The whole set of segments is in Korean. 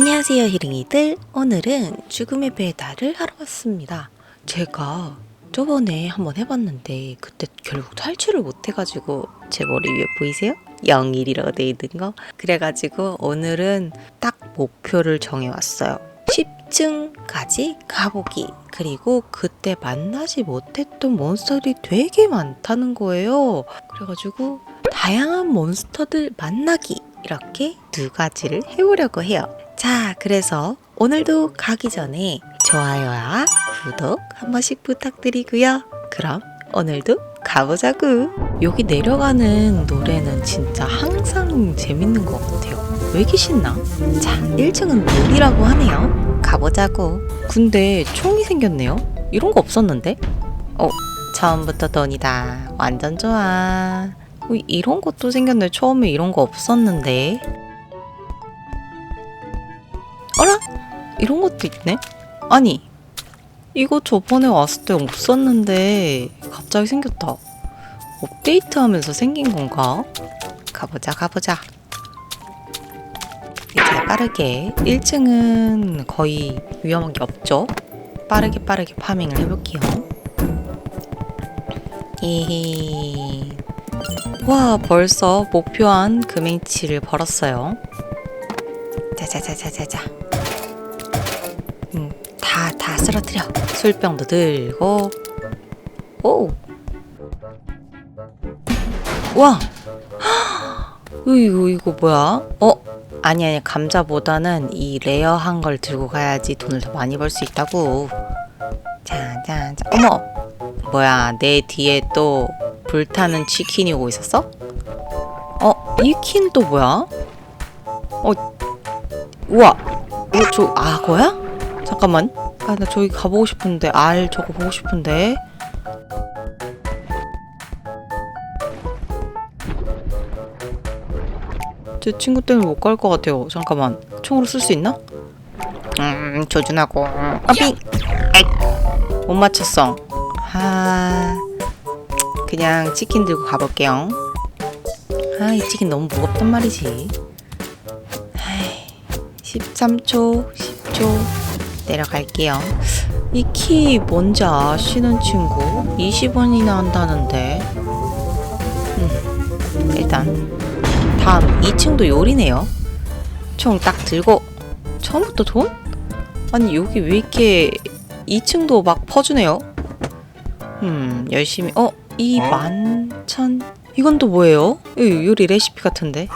안녕하세요 히링이들. 오늘은 죽음의 배달을 하러 왔습니다. 제가 저번에 한번 해봤는데 그때 결국 탈출을 못해가지고 제 머리 위에 보이세요? 0일이라고 돼 있는 거. 그래가지고 오늘은 딱 목표를 정해왔어요. 10층까지 가보기. 그리고 그때 만나지 못했던 몬스터들이 되게 많다는 거예요. 그래가지고 다양한 몬스터들 만나기. 이렇게 두 가지를 해보려고 해요. 자, 그래서 오늘도 가기 전에 좋아요와 구독 한 번씩 부탁드리고요. 그럼 오늘도 가보자구. 여기 내려가는 노래는 진짜 항상 재밌는 것 같아요. 왜 이렇게 신나? 자, 1층은 놀이라고 하네요. 가보자고. 근데 총이 생겼네요. 이런 거 없었는데? 어, 처음부터 돈이다. 완전 좋아. 어, 이런 것도 생겼네. 처음에 이런 거 없었는데. 어라? 이런 것도 있네? 아니, 이거 저번에 왔을 때 없었는데 갑자기 생겼다. 업데이트 하면서 생긴 건가? 가보자, 가보자. 이제 빠르게 1층은 거의 위험한 게 없죠? 빠르게 빠르게 파밍을 해볼게요. 이 와, 벌써 목표한 금행치를 벌었어요. 자자자자자자. 쓰러뜨려. 술병도 들고. 오! 와! 이거, 이거 뭐야? 어? 아니, 아니, 감자보다는 이 레어한 걸 들고 가야지 돈을 더 많이 벌 수 있다고. 자, 자, 자. 어머! 뭐야, 내 뒤에 또 불타는 치킨이 오고 있었어? 어, 이킨 또 뭐야? 어, 우와! 이거 저 악어야? 잠깐만. 아, 나 저기 가보고 싶은데. 알 저거 보고 싶은데. 제 친구 때문에 못 갈 것 같아요. 잠깐만. 총으로 쓸 수 있나? 음, 조준하고. 아이! 못 맞췄어. 아, 그냥 치킨 들고 가볼게요. 아, 이 치킨 너무 무겁단 말이지. 13초, 10초 내려갈게요. 이 키 뭔지 아시는 친구? 20원이나 한다는데. 음, 일단 다음 2층도 요리네요. 총 딱 들고 처음부터 돈? 아니 여기 왜 이렇게 2층도 막 퍼주네요. 음 열심히 어? 이 만천 이건 또 뭐예요? 이 요리 레시피 같은데.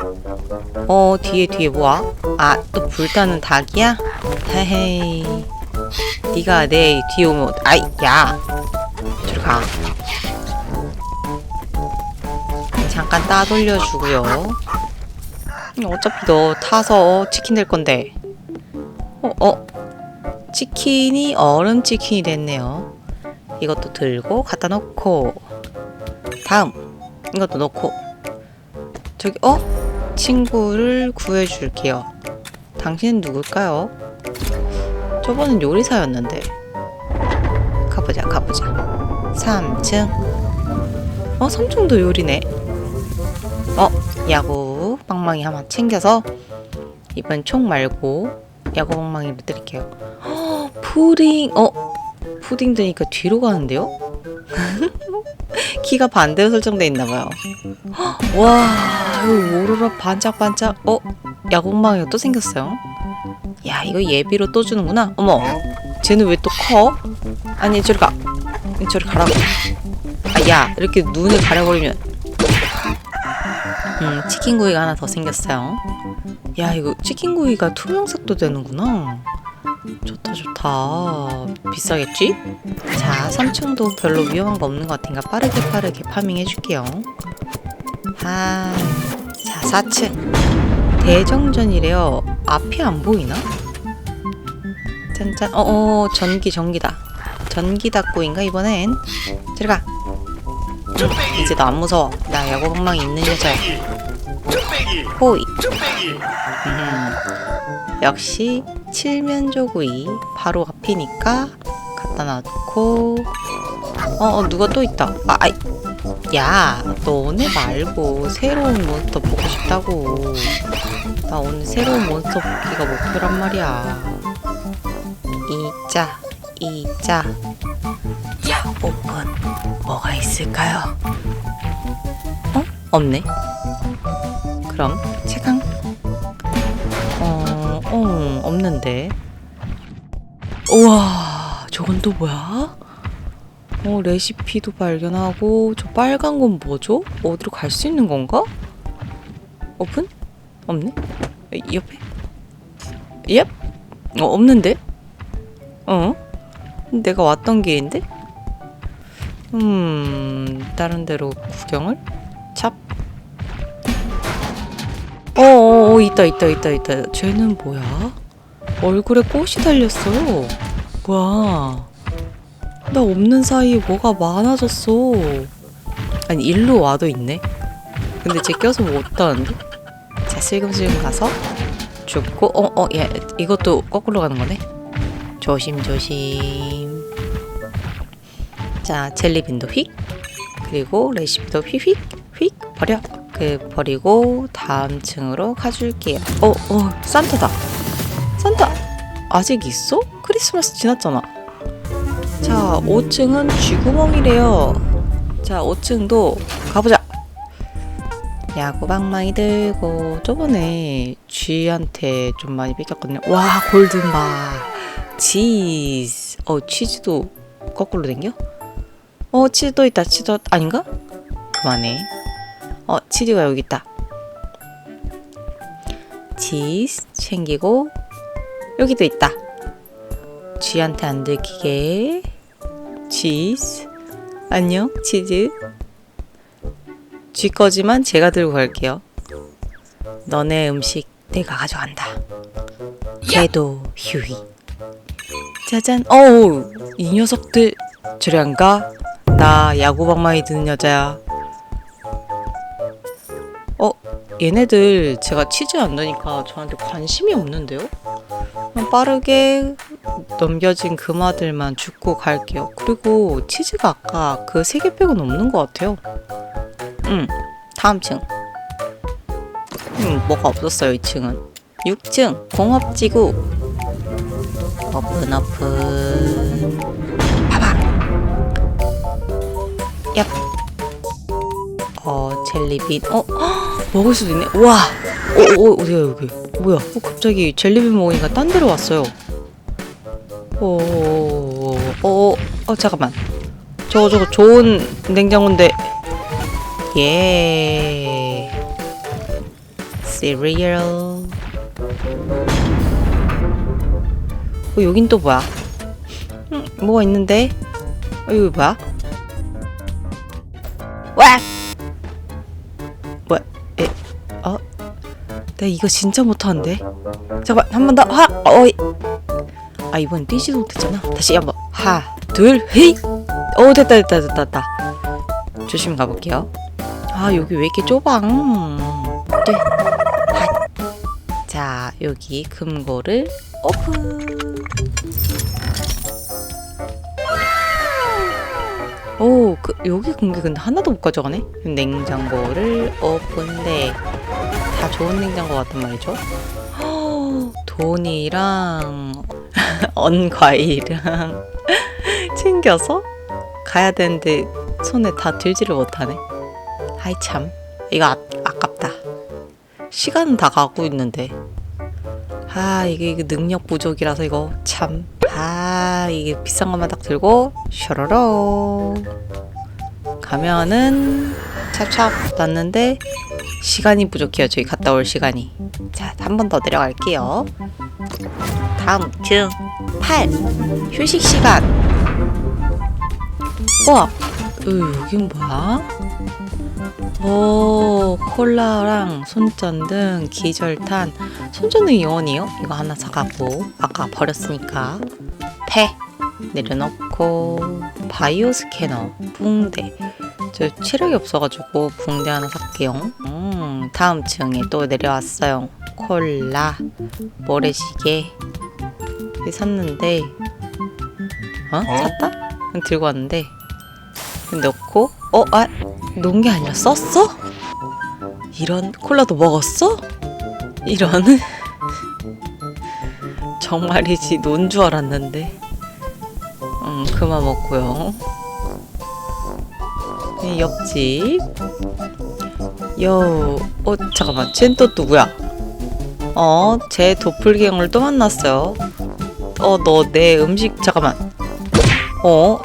어 뒤에 뒤에 뭐야? 아 또 불타는 닭이야? 헤헤이 네가 내 뒤에 오면 아이 야 저리 가 잠깐 따돌려 주고요 어차피 너 타서 치킨 될 건데 어? 어? 치킨이 얼음 치킨이 됐네요 이것도 들고 갖다 놓고 다음 이것도 놓고 저기 어? 친구를 구해줄게요. 당신은 누굴까요? 저번엔 요리사였는데. 가보자, 가보자. 3층. 어, 3층도 요리네. 어, 야구 방망이 하나 챙겨서 이번 총 말고 야구 방망이를 드릴게요. 어, 푸딩. 어, 푸딩 드니까 뒤로 가는데요? 키가 반대로 설정돼 있나 봐요. 와, 오로라 반짝반짝. 어, 야구망이가 또 생겼어요. 야, 이거 예비로 또 주는구나. 어머, 쟤는 왜 또 커? 아니, 저리 가. 저리 가라고. 아, 야, 이렇게 눈을 가려버리면. 음, 치킨구이가 하나 더 생겼어요. 야, 이거 치킨구이가 투명색도 되는구나. 좋다 좋다 비싸겠지? 자 3층도 별로 위험한 거 없는 것 같으니까 빠르게 빠르게 파밍 해줄게요. 아, 자 4층. 대정전이래요. 앞이 안 보이나? 짠짠. 어어 전기 전기다. 전기 닭구인가 이번엔? 들어가. 음, 이제 너안 무서워. 나 야구방망이 있는 여자야. 호이. 음, 역시 칠면조구이 바로 앞이니까 갖다 놔두고 어, 어 누가 또 있다 아, 아이 야 너네 말고 새로운 몬스터 보고 싶다고 나 오늘 새로운 몬스터 뽑기가 목표란 말이야. 이자, 이자. 야, 오픈. 뭐가 있을까요? 어? 없네. 그럼 최강. 어, 어, 없는데. 우와, 저건 또 뭐야? 어, 레시피도 발견하고 저 빨간 건 뭐죠? 어디로 갈 수 있는 건가? 오픈? 없네? 이 옆에? 옙? 어, 없는데? 어? 내가 왔던 길인데? 음, 다른 데로 구경을? 찹? 어어어, 있다, 있다, 있다, 있다. 쟤는 뭐야? 얼굴에 꽃이 달렸어요. 뭐야? 나 없는 사이에 뭐가 많아졌어. 아니, 일로 와도 있네. 근데 쟤 껴서 못 따는데? 자, 슬금슬금 가서 죽고, 어, 어, 야, 이것도 거꾸로 가는 거네? 조심조심. 자, 젤리빈도 휙. 그리고 레시피도 휙휙, 휙. 버려. 그, 버리고 다음 층으로 가줄게요. 어, 어, 산타다. 산타! 아직 있어? 크리스마스 지났잖아. 자, 5층은 쥐구멍이래요. 자, 5층도 가보자. 야구방망이 들고 저번에 쥐한테 좀 많이 뺏겼거든요. 와, 골든바. 치즈. 어, 치즈도 거꾸로 댕겨? 어, 치즈도 있다. 치즈 아닌가? 그만해. 어, 치즈가 여기 있다. 치즈 챙기고 여기도 있다. 쥐한테 안 들키게. 치즈. 안녕, 치즈. 쥐 거지만 제가 들고 갈게요. 너네 음식 내가 가져간다. 걔도 휴이. 짜잔. 어우, 이 녀석들 저리 안 가? 나 야구방망이 드는 여자야. 어, 얘네들 제가 치즈 안 넣으니까 저한테 관심이 없는데요? 빠르게 넘겨진 금아들만 죽고 갈게요. 그리고 치즈가 아까 그 세 개 빼고는 없는 것 같아요. 응, 다음 층. 음, 뭐가 없었어요, 2층은. 6층, 공업지구. 오픈, 오픈. 봐봐! 얍. 어, 젤리빈. 어, 헉, 먹을 수도 있네. 우와! 어, 어, 어디야, 여기. 뭐야? 어, 갑자기 젤리빈 먹으니까 딴 데로 왔어요. 어, 어, 어, 어, 잠깐만. 저거, 저거 좋은 냉장고인데. 예. 시리얼. 어, 여긴 또 뭐야? 음, 뭐가 있는데? 어, 이거 뭐야? 와! 뭐야? 에? 어? 내가 이거 진짜 못하는데? 잠깐, 한번 더. 하! 어이! 아, 이번 뛰지도 못했잖아. 다시 한 번. 하, 둘, 헤이! 오, 됐다, 됐다, 됐다, 됐다. 조심 가볼게요. 아 여기 왜 이렇게 좁아? 네. 핫. 자 여기 금고를 오픈. 오, 그 여기 공기 근데 하나도 못 가져가네. 냉장고를 오픈돼. 다 좋은 냉장고 같단 말이죠. 허, 돈이랑 언 과일이랑 챙겨서 가야 되는데 손에 다 들지를 못하네. 아이 참. 이거 아, 아깝다. 시간은 다 가고 있는데. 아 이게, 이게 능력 부족이라서 이거 참. 아 이게 비싼 것만 딱 들고 셔러러 가면은 찹찹 났는데 시간이 부족해요 저기 갔다 올 시간이. 자 한 번 더 내려갈게요. 다음 층 8 휴식 시간 우와 으, 여긴 뭐야? 오, 콜라랑 손전등, 기절탄. 손전등 영원이요? 이거 하나 사가고 아까 버렸으니까 패 내려놓고 바이오 스캐너, 붕대. 저 체력이 없어가지고 붕대 하나 살게요. 음, 다음 층에 또 내려왔어요. 콜라, 모래시계 샀는데. 어? 샀다? 들고 왔는데. 넣고. 어? 아 놓은 게 아니라 썼어? 이런 콜라도 먹었어? 이런. 정말이지. 논 줄 알았는데. 음 그만 먹고요. 이 옆집. 여, 어 잠깐만. 쟨 또 누구야? 어, 제 도플갱어를 또 만났어요 어 너 내 음식 잠깐만 어?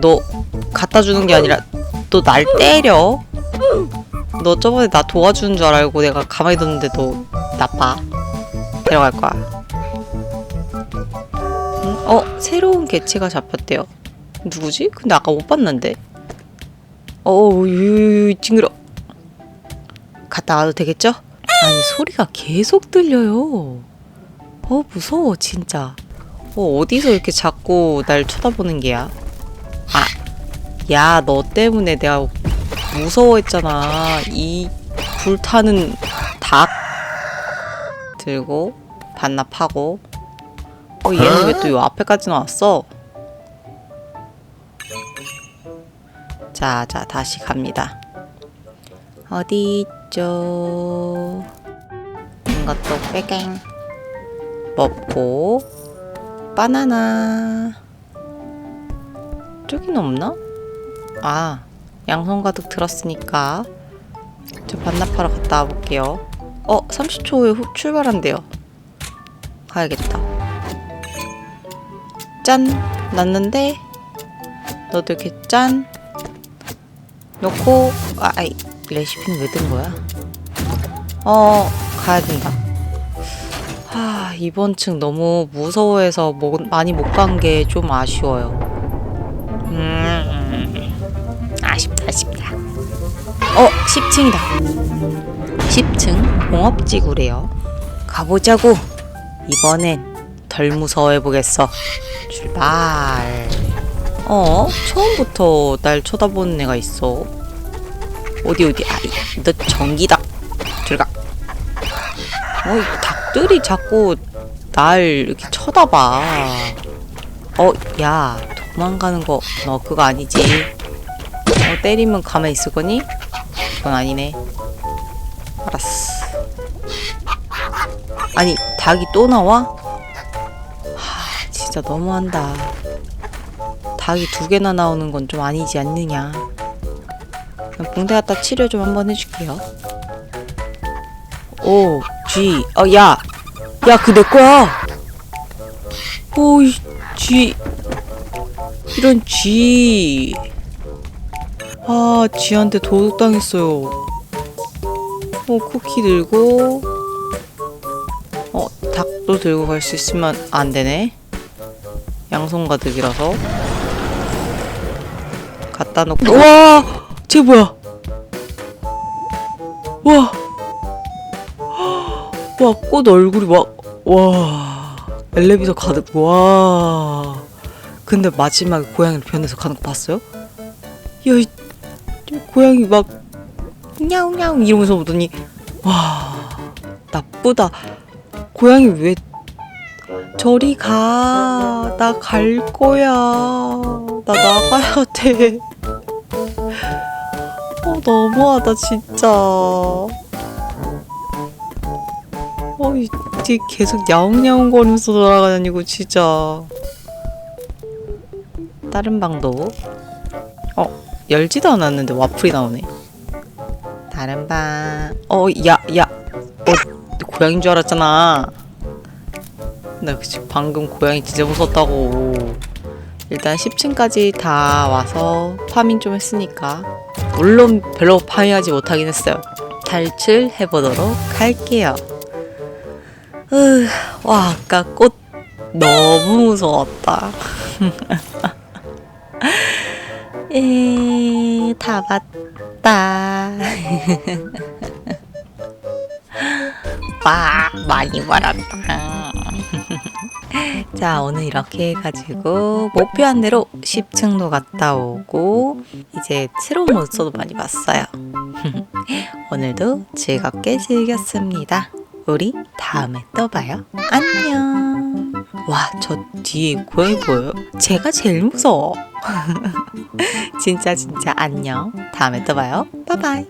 너 갖다 주는 게 아니라 너 날 때려 너 저번에 나 도와주는 줄 알고 내가 가만히 뒀는데 너 나빠. 데려갈 거야. 응? 어, 새로운 개체가 잡혔대요. 누구지? 근데 아까 못 봤는데. 어우, 유유유, 징그러. 갔다 와도 되겠죠? 아니, 소리가 계속 들려요. 어, 무서워, 진짜. 어, 어디서 이렇게 자꾸 날 쳐다보는 게야? 아, 야, 너 때문에 내가 무서워했잖아. 이 불타는 닭 들고 반납하고. 어 얘는 왜 또 요 앞에까지 나왔어? 자, 자 다시 갑니다. 어디 있죠? 이것도 빼갱 먹고 바나나 저기는 없나? 아 양손 가득 들었으니까 저 반납하러 갔다 와볼게요. 어, 30초 후에 후 출발한대요. 가야겠다. 짠! 났는데 너도 이렇게 짠! 넣고 아, 아이 레시피는 왜 든 거야? 어, 가야 된다. 하, 이번 층 너무 무서워해서 뭐, 많이 못 간 게 좀 아쉬워요. 음, 아쉽다, 아쉽다. 어, 10층이다. 10층 공업지구래요. 가보자고. 이번엔 덜 무서워해 보겠어. 출발. 어? 처음부터 날 쳐다보는 애가 있어. 어디 어디? 아, 이- 너 전기닭. 들어가. 어, 이닭 들이 자꾸 날 이렇게 쳐다봐. 어, 야, 도망가는 거 너 그거 아니지? 어, 때리면 가만히 있을 거니? 그건 아니네. 알았어. 아니, 닭이 또 나와? 하, 진짜 너무한다. 닭이 두 개나 나오는 건 좀 아니지 않느냐. 그냥 붕대 갖다 치료 좀 한번 해줄게요. 오, G. 어, 야! 야, 그 내 거야! 오, 이 G. 이런 G. 아, 지한테 도둑당했어요. 어, 쿠키 들고. 어, 닭도 들고 갈 수 있으면 안 되네. 양손 가득이라서. 갖다 놓고. 와! 쟤 뭐야? 와! 와, 꽃 얼굴이 막, 와. 엘리베이터 가득, 와. 근데 마지막에 고양이를 변해서 가는 거 봤어요? 야, 이 고양이 막 냐옹냐옹 이러면서 보더니 와 나쁘다 고양이 왜 저리 가 나 갈 거야 나 나가야 돼 어, 너무하다 진짜 어이 뒤 계속 야옹야옹 거리면서 돌아다니고 진짜 다른 방도 어 열지도 않았는데 와플이 나오네. 다른 방. 어, 야, 야. 어, 고양인 줄 알았잖아. 나 지금 방금 고양이 진짜 무섭다고. 일단 10층까지 다 와서 파밍 좀 했으니까. 물론 별로 파밍하지 못하긴 했어요. 탈출해보도록 할게요. 으, 와, 아까 꽃 너무 무서웠다. 에, 다 봤다. 와, 많이 말았다. 자, 오늘 이렇게 해가지고 목표한 대로 10층도 갔다 오고 이제 새로운 몬스터도 많이 봤어요. 오늘도 즐겁게 즐겼습니다. 우리 다음에 또 봐요. 안녕. 와, 저 뒤에 고양이 보여요? 제가 제일 무서워. 진짜 진짜 안녕. 다음에 또 봐요. 바이바이.